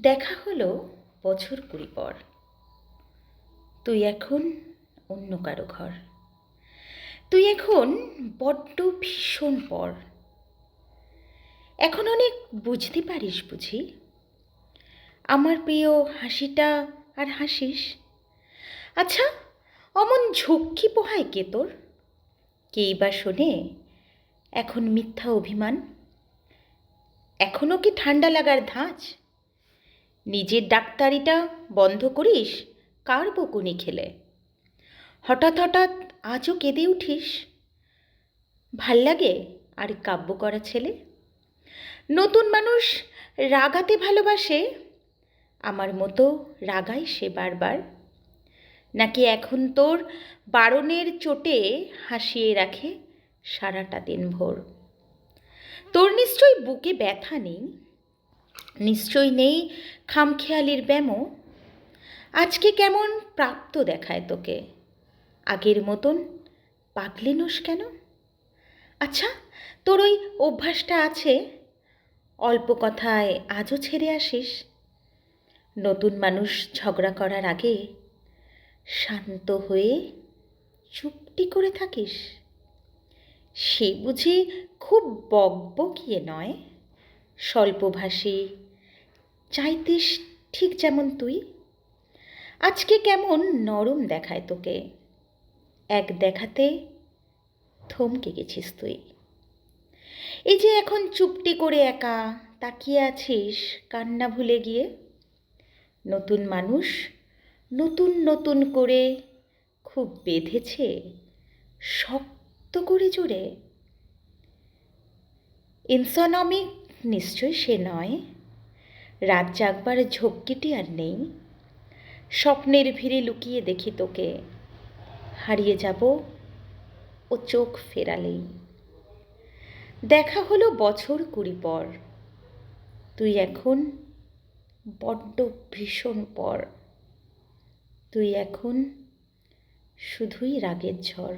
দেখা হলো বছর কুড়ি পর। তুই এখন অন্য কারও ঘর। তুই এখন বড্ড ভীষণ পর। এখন অনেক বুঝতে পারিস বুঝি। আমার প্রিয় হাসিটা আর হাসিস। আচ্ছা অমন ঝক্কি পোহায় কে তোর? কেই বা শোনে এখন মিথ্যা অভিমান? এখনও কি ঠান্ডা লাগার ধাঁচ? নিজের ডাক্তারিটা বন্ধ করিস, কার বকুনি খেলে? হঠাৎ হঠাৎ আজও কেঁদে উঠিস? ভালো লাগে আর কাব্য করা ছেলে? নতুন মানুষ রাগাতে ভালোবাসে, আমার মতো রাগাই সে বারবার। নাকি এখন তোর বারণের চোটে হাসিয়ে রাখে সারাটা দিন ভোর তোর নিশ্চয়ই বুকে ব্যথা নেই নিশ্চয়ই নেই খামখেয়ালির ব্যামো। আজকে কেমন প্রাপ্ত দেখায় তোকে? আগের মতন পাগলেনোস কেন? আচ্ছা তোর ওই অভ্যাসটা আছে? অল্প কথায় আজও ছেড়ে আসিস? নতুন মানুষ ঝগড়া করার আগে শান্ত হয়ে চুপটি করে থাকিস। সে বুঝি খুব বকবকিয়ে নয়? স্বল্পভাষী চাইতিস ঠিক যেমন তুই। আজকে কেমন নরম দেখায় তোকে। এক দেখাতে থমকে গেছিস তুই। এই যে এখন চুপটি করে একা তাকিয়ে আছিস কান্না ভুলে গিয়ে। নতুন মানুষ নতুন নতুন করে খুব বেঁধেছে শক্ত করে জুড়ে ইনসনমিক নিশ্চয় সে নয়। রাত জাগবার ঝক্কিটি আর নেই। স্বপ্নের ভিড়ে লুকিয়ে দেখি তোকে। হারিয়ে যাব ও চোখ ফেরালেই। দেখা হলো বছর কুড়ি পর। তুই এখন বড্ড ভীষণ পর। তুই এখন শুধুই রাগের ঝড়।